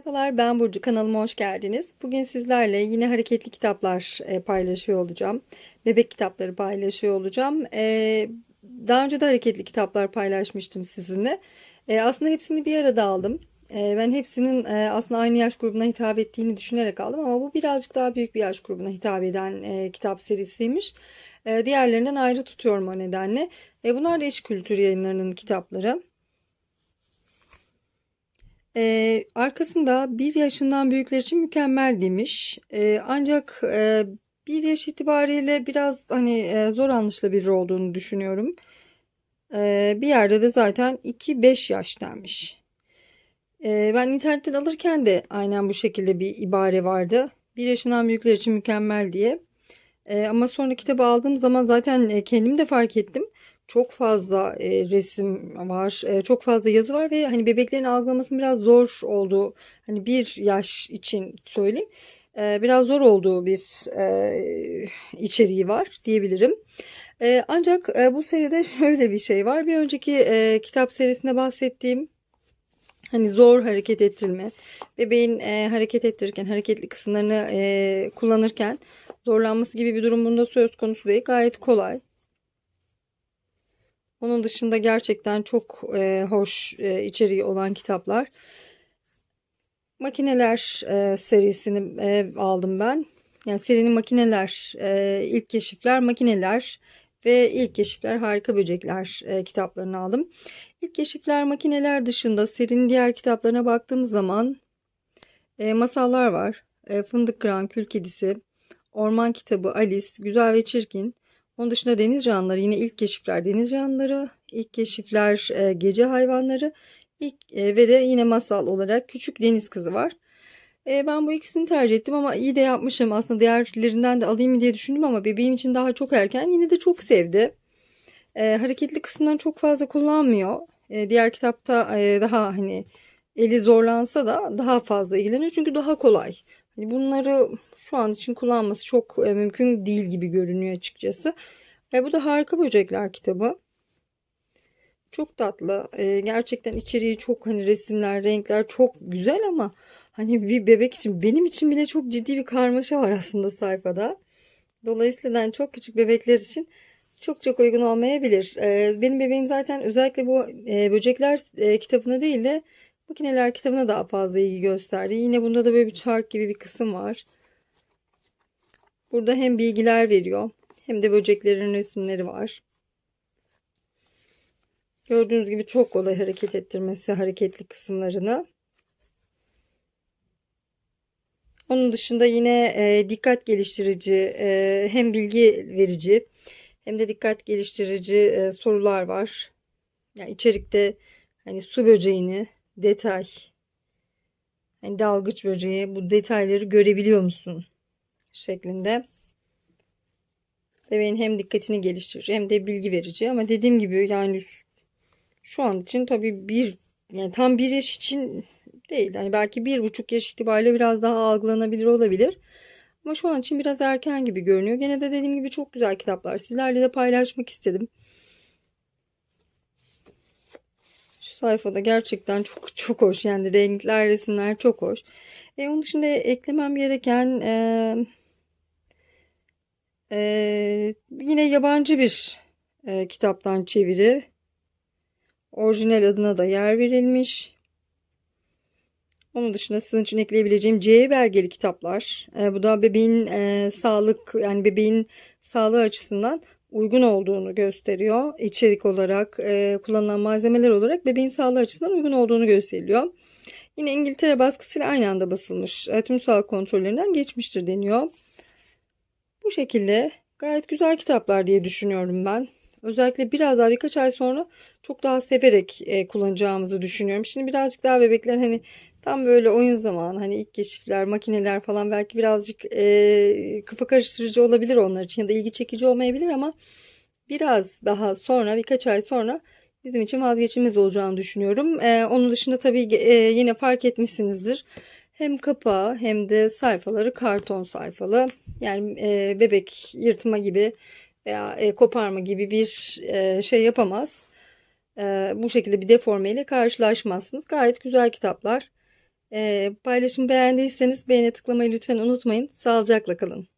Merhabalar ben Burcu kanalıma hoş geldiniz. Bugün sizlerle yine hareketli kitaplar e, paylaşıyor olacağım. Bebek kitapları paylaşıyor olacağım. E, daha önce de hareketli kitaplar paylaşmıştım sizinle. E, aslında hepsini bir arada aldım. Ben hepsinin aslında aynı yaş grubuna hitap ettiğini düşünerek aldım ama bu birazcık daha büyük bir yaş grubuna hitap eden kitap serisiymiş. Diğerlerinden ayrı tutuyorum o nedenle. Bunlar da iş kültür yayınlarının kitapları. Ee, arkasında bir yaşından büyükler için mükemmel demiş. Ee, ancak e, bir yaş itibariyle biraz hani e, zor anlaşılabilir olduğunu düşünüyorum. Ee, bir yerde de zaten 2-5 yaş denmiş. Ee, ben internetten alırken de aynen bu şekilde bir ibare vardı. Bir yaşından büyükler için mükemmel diye. Ee, ama sonra kitabı aldığım zaman zaten e, kendim de fark ettim çok fazla e, resim var, e, çok fazla yazı var ve hani bebeklerin algılamasının biraz zor olduğu, hani bir yaş için söyleyeyim, e, biraz zor olduğu bir e, içeriği var diyebilirim. E, ancak e, bu seride şöyle bir şey var. Bir önceki e, kitap serisinde bahsettiğim hani zor hareket ettirme, bebeğin e, hareket ettirirken, hareketli kısımlarını e, kullanırken zorlanması gibi bir durum bunda söz konusu değil. Gayet kolay. Onun dışında gerçekten çok e, hoş e, içeriği olan kitaplar. Makineler e, serisini e, aldım ben. Yani serinin makineler, e, ilk keşifler, makineler ve ilk keşifler harika böcekler e, kitaplarını aldım. İlk keşifler makineler dışında serinin diğer kitaplarına baktığımız zaman e, masallar var. E, Fındık Kıran, Kül Kedisi, Orman Kitabı, Alice, Güzel ve Çirkin, onun dışında deniz canlıları yine ilk keşifler deniz canlıları, ilk keşifler e, gece hayvanları ilk, e, ve de yine masal olarak küçük deniz kızı var. E, ben bu ikisini tercih ettim ama iyi de yapmışım. Aslında diğerlerinden de alayım diye düşündüm ama bebeğim için daha çok erken yine de çok sevdi. E, hareketli kısımdan çok fazla kullanmıyor. E, diğer kitapta e, daha hani eli zorlansa da daha fazla ilgileniyor çünkü daha kolay. Bunları şu an için kullanması çok e, mümkün değil gibi görünüyor açıkçası. E, bu da Harika Böcekler kitabı. Çok tatlı. E, gerçekten içeriği çok hani resimler, renkler çok güzel ama hani bir bebek için benim için bile çok ciddi bir karmaşa var aslında sayfada. Dolayısıyla çok küçük bebekler için çok çok uygun olmayabilir. E, benim bebeğim zaten özellikle bu e, böcekler kitabına değil de makineler kitabına daha fazla ilgi gösterdi. Yine bunda da böyle bir çark gibi bir kısım var. Burada hem bilgiler veriyor hem de böceklerin resimleri var. Gördüğünüz gibi çok kolay hareket ettirmesi hareketli kısımlarını. Onun dışında yine e, dikkat geliştirici e, hem bilgi verici hem de dikkat geliştirici e, sorular var. Yani içerikte hani su böceğini detay hani dalgıç böceği bu detayları görebiliyor musun şeklinde bebeğin hem dikkatini geliştirici hem de bilgi verici ama dediğim gibi yani şu an için tabii bir yani tam bir yaş için değil. Yani belki bir buçuk yaş itibariyle biraz daha algılanabilir olabilir. Ama şu an için biraz erken gibi görünüyor. Gene de dediğim gibi çok güzel kitaplar. Sizlerle de paylaşmak istedim. Şu sayfada gerçekten çok çok hoş. Yani renkler, resimler çok hoş. E, onun dışında eklemem gereken e, ee, yine yabancı bir e, kitaptan çeviri. Orijinal adına da yer verilmiş. Onun dışında sizin için ekleyebileceğim C belgeli kitaplar. E, bu da bebeğin e, sağlık yani bebeğin sağlığı açısından uygun olduğunu gösteriyor. İçerik olarak e, kullanılan malzemeler olarak bebeğin sağlığı açısından uygun olduğunu gösteriyor. Yine İngiltere baskısıyla aynı anda basılmış. E, tüm sağlık kontrollerinden geçmiştir deniyor. Bu şekilde gayet güzel kitaplar diye düşünüyorum ben. Özellikle biraz daha birkaç ay sonra çok daha severek e, kullanacağımızı düşünüyorum. Şimdi birazcık daha bebekler hani tam böyle oyun zamanı hani ilk keşifler, makineler falan belki birazcık e, kafa karıştırıcı olabilir onlar için ya da ilgi çekici olmayabilir ama biraz daha sonra birkaç ay sonra bizim için vazgeçilmez olacağını düşünüyorum. E, onun dışında tabii e, yine fark etmişsinizdir. Hem kapağı hem de sayfaları karton sayfalı. Yani e, bebek yırtma gibi veya e, koparma gibi bir e, şey yapamaz. E, bu şekilde bir deforme ile karşılaşmazsınız. Gayet güzel kitaplar. E, paylaşımı beğendiyseniz beğene tıklamayı lütfen unutmayın. Sağlıcakla kalın.